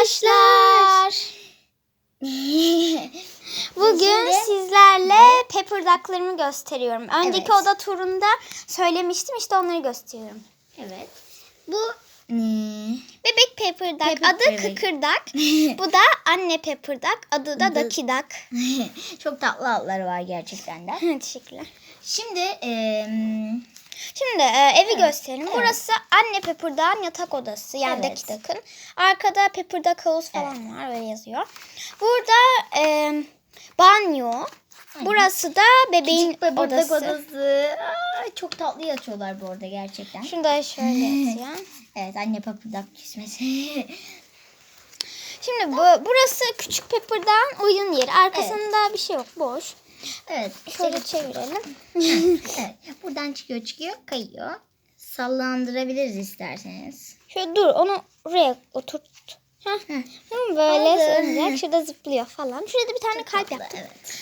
arkadaşlar. Bugün Şimdi- sizlerle pepper duck'larımı gösteriyorum. Önceki Evet. oda turunda söylemiştim işte onları gösteriyorum. Evet. Bu Bebek pepper adı bebek. kıkırdak. Bu da anne pepper duck adı da duck. Çok tatlı adları var gerçekten de. Teşekkürler. Şimdi eee, Şimdi e, evi Evet, gösterelim. evet. Burası anne Pepper Duck'ın yatak odası. Yani Evet. Ducky Duck'ın. Arkada Pepper Duck House falan var. Öyle yazıyor. Burada e, banyo. Burası da bebeğin küçük bebek odası. odası. Aa, çok tatlı yatıyorlar bu arada gerçekten. Şunu da şöyle yatıyor. Evet anne papırdak küsmesi. Şimdi bu, burası küçük Pepper Duck'ın oyun yeri. Arkasında bir şey yok. Boş. evet. Şöyle işte- çevirelim. evet. Buradan çıkıyor çıkıyor kayıyor. Sallandırabiliriz isterseniz. Şöyle dur onu oraya oturt. Heh. Böyle sığınacak. Şurada zıplıyor falan. Şurada bir tane kalp Tatlı, yaptım. Evet.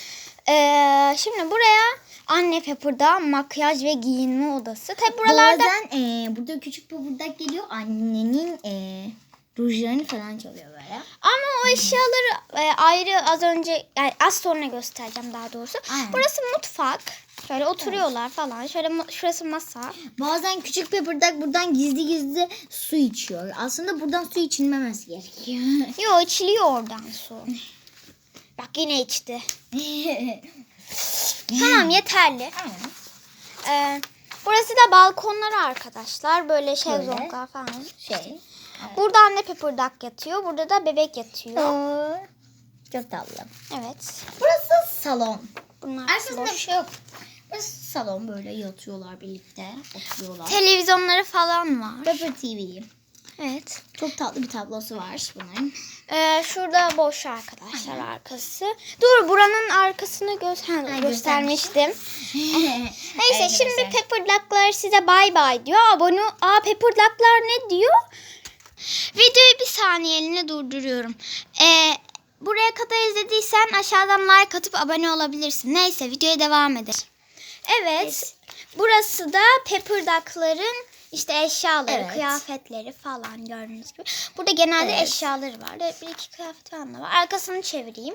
Ee, şimdi buraya anne Pepper'da makyaj ve giyinme odası. Tabi buralarda Bazen eee, burada küçük papırdak geliyor. Annenin eee rujlarını falan çalıyor böyle. ama o eşyaları e, ayrı az önce yani az sonra göstereceğim daha doğrusu. Aynen. Burası mutfak. Şöyle oturuyorlar falan. Şöyle şurası masa. Bazen küçük papırdak buradan gizli gizli su içiyor. Aslında buradan su içilmemesi gerekiyor. Yo içiliyor oradan su. Bak yine içti. Tamam yeterli. Ee, burası da balkonları arkadaşlar. Böyle şezlonglar falan. Şey. Burada anne Pepper Duck yatıyor. Burada da bebek yatıyor. Aa, Çok tatlı. Evet. Burası salon. Bunlar boş. bir şey yok. Burası salon böyle yatıyorlar birlikte. Oturuyorlar. Televizyonları falan var. Pepper TV. Evet. Çok tatlı bir tablosu var bunun. Ee, şurada boş arkadaşlar arkası. Dur buranın arkasını gö ha, Ha, göstermiştim. Neyse Evet, şimdi arkadaşlar. Pepper Duck'lar size bay bay diyor. Abone Aa Pepper Duck'lar ne diyor? Videoyu bir saniyeliğine durduruyorum. Ee, buraya kadar izlediysen aşağıdan like atıp abone olabilirsin. Neyse videoya devam edelim. Evet. Evet. Burası da Pepper Duck'ların işte eşyaları, Evet. kıyafetleri falan gördüğünüz gibi. Burada genelde Evet. eşyaları var. Bir iki kıyafet falan da var. Arkasını çevireyim.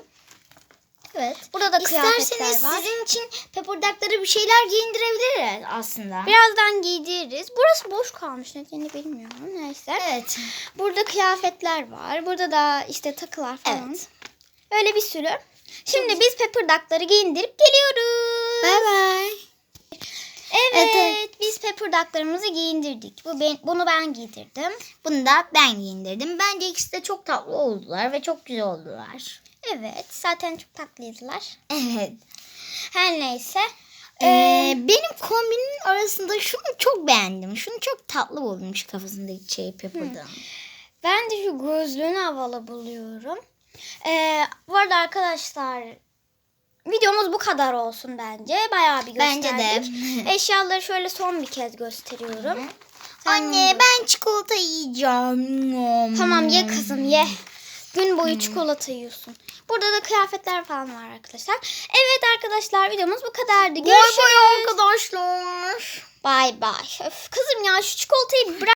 Evet. Burada da kıyafetler İsterseniz var. sizin için Pepper Duck'lara bir şeyler giyindirebiliriz aslında. Birazdan giydiririz. Burası boş kalmış nedenini bilmiyorum. Neyse. Evet. Burada kıyafetler var. Burada da işte takılar falan. Evet. Öyle bir sürü. Şimdi biz Pepper Duck'ları giyindirip geliyoruz. Bye bye. Pepper Duck'larımızı giyindirdik. Bu ben, bunu ben giydirdim. Bunu da ben giyindirdim. Bence ikisi de çok tatlı oldular ve çok güzel oldular. Evet, zaten çok tatlıydılar. Evet. Her neyse. Ee, benim kombinin arasında şunu çok beğendim. Şunu çok tatlı buldum şu kafasındaki şey Pepper'dan. Ben de şu gözlüğünü havalı buluyorum. Ee, bu arada arkadaşlar videomuz bu kadar olsun bence. Bayağı bir Bence gösterdik. de. Eşyaları şöyle son bir kez gösteriyorum. Anne ben çikolata yiyeceğim. Tamam ye kızım ye. Gün boyu çikolata yiyorsun. Burada da kıyafetler falan var arkadaşlar. Evet arkadaşlar videomuz bu kadardı. Bay Görüşürüz. bay arkadaşlar. Bay bay. Öf, kızım ya şu çikolatayı bırak.